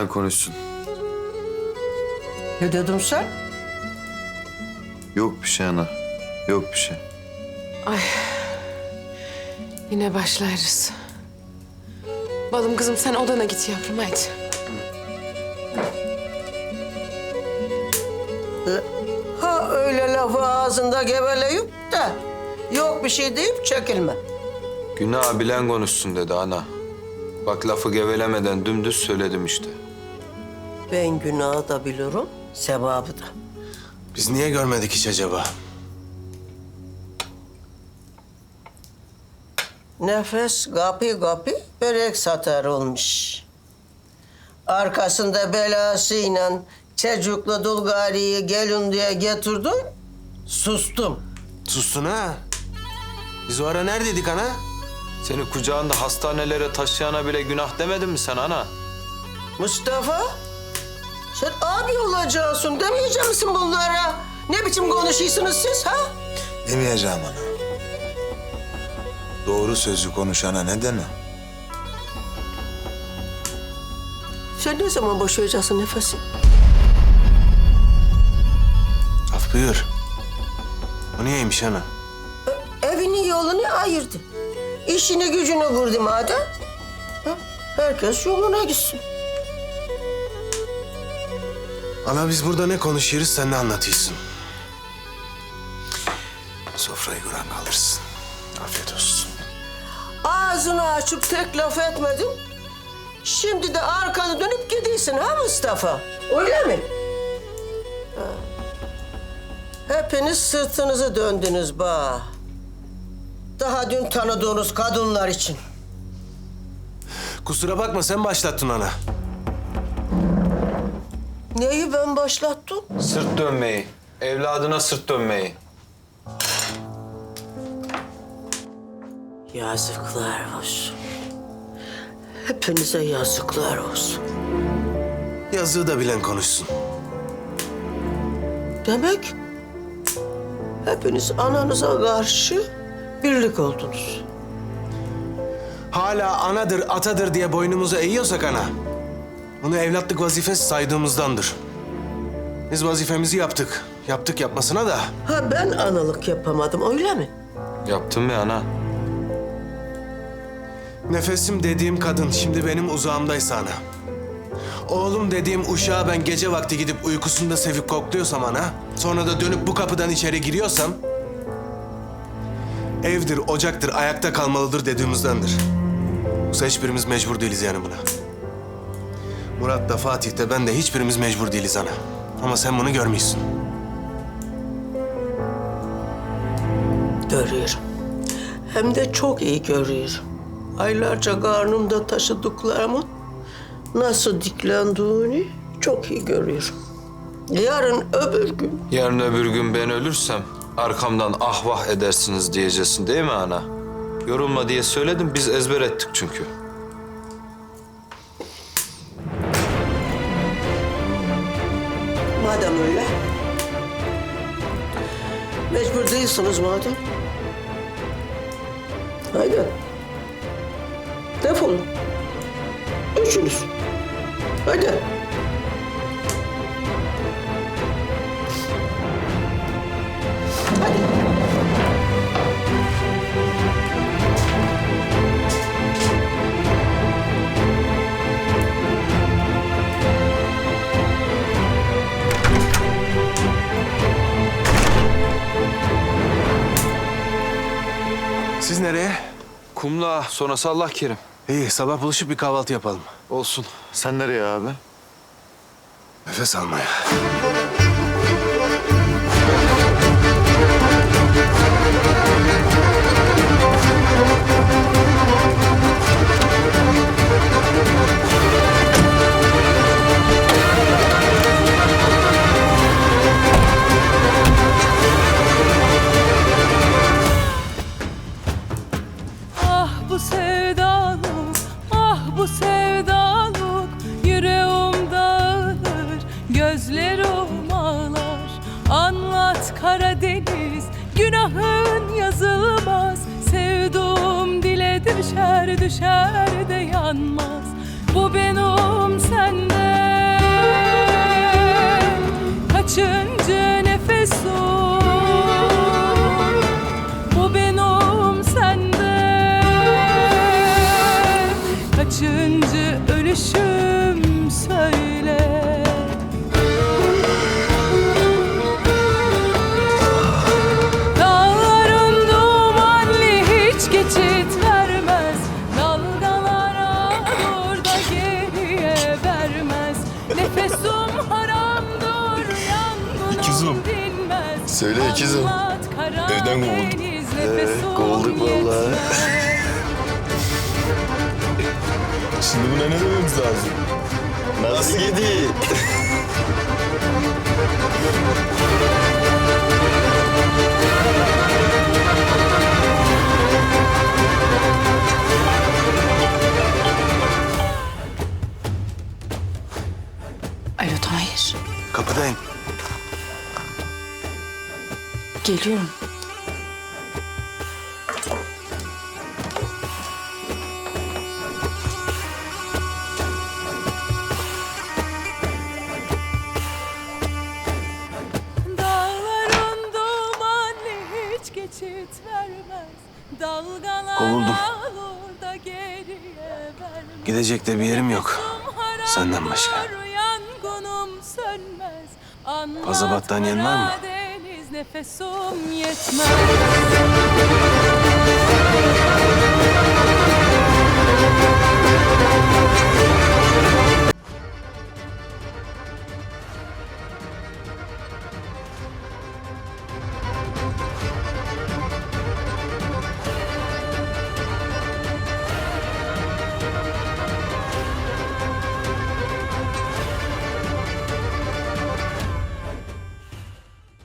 abilen konuşsun. Ne dedim sen? Yok bir şey ana. Yok bir şey. Yine başlarız. Balım kızım sen odana git yavrum haydi. Ha öyle lafı ağzında geveleyip de yok bir şey deyip çekilme. Günah abilen konuşsun dedi ana. Bak lafı gevelemeden dümdüz söyledim işte. Ben günahı da bilirim, sevabı da. Biz niye görmedik hiç acaba? Nefes kapı kapı börek satar olmuş. Arkasında belasıyla çocuklu Dulgari'yi gelin diye getirdin, sustum. Sustun ha. Biz o ara neredeydik ana? Seni kucağında hastanelere taşıyana bile günah demedin mi sen ana? Mustafa, sen abi olacaksın demeyecek misin bunlara? Ne biçim konuşuyorsunuz siz ha? Demeyeceğim ana. Doğru sözü konuşana ne deme? Sen ne zaman boşayacaksın nefesi? Af buyur. O niyeymiş ana? Evini yolunu ayırdı. İşini gücünü kurdu madem. Ha, Herkes yoluna gitsin. Ana biz burada ne konuşuyoruz sen ne anlatıyorsun? Sofrayı kuran kalırsın. Afiyet olsun. Ağzını açıp tek laf etmedin. Şimdi de arkanı dönüp gidiyorsun ha Mustafa? Öyle mi? Ha. Hepiniz sırtınızı döndünüz ba. Daha dün tanıdığınız kadınlar için. Kusura bakma sen başlattın ana. Neyi ben başlattım? Sırt dönmeyi. Evladına sırt dönmeyi. Yazıklar olsun. Hepinize yazıklar olsun. Yazığı da bilen konuşsun. Demek hepiniz ananıza karşı birlik oldunuz. Hala anadır, atadır diye boynumuzu eğiyorsak ana. Bunu evlatlık vazifesi saydığımızdandır. Biz vazifemizi yaptık. Yaptık yapmasına da. Ha ben analık yapamadım öyle mi? Yaptın mı ana? Nefesim dediğim kadın şimdi benim uzağımdaysa ana. Oğlum dediğim uşağı ben gece vakti gidip uykusunda sevip kokluyorsam ana... ...sonra da dönüp bu kapıdan içeri giriyorsam... ...evdir, ocaktır, ayakta kalmalıdır dediğimizdendir. Yoksa hiçbirimiz mecbur değiliz yani buna. Murat da Fatih de ben de hiçbirimiz mecbur değiliz ana. Ama sen bunu görmüyorsun. Görüyorum. Hem de çok iyi görüyorum. Aylarca karnımda taşıdıklarımın nasıl diklendiğini çok iyi görüyorum. Yarın öbür gün Yarın öbür gün ben ölürsem arkamdan ah vah edersiniz diyeceksin değil mi ana? Yorulma diye söyledim biz ezber ettik çünkü. Madem öyle mecbur değilsiniz madem. Haydi. Defolun. Üçünüz. Hadi. Kumla sonrası Allah kerim. İyi sabah buluşup bir kahvaltı yapalım. Olsun. Sen nereye abi? Nefes almaya. bu sevdalık Ah bu sevdalık Yüreğim dağılır Gözlerim ağlar Anlat Karadeniz Günahın yazılmaz. Sevduğum dile düşer Düşer de yanmaz. Bu benim sende Kaçıncı Dinmez Söyle ikizim. Evden kovulduk. Nefesum kovulduk vallahi. Şimdi buna ne dememiz lazım? Nasıl gidiyor? Alo Tahir. Kapıdayım. Geliyorum. Dağların dumanı hiç geçit vermez Dalgalar Kovuldum. alır da geriye vermez Gidecek de bir yerim yok. Senden başka. Yangınım sönmez Anlat Fazla battaniyen var mı? Nefesum yetmez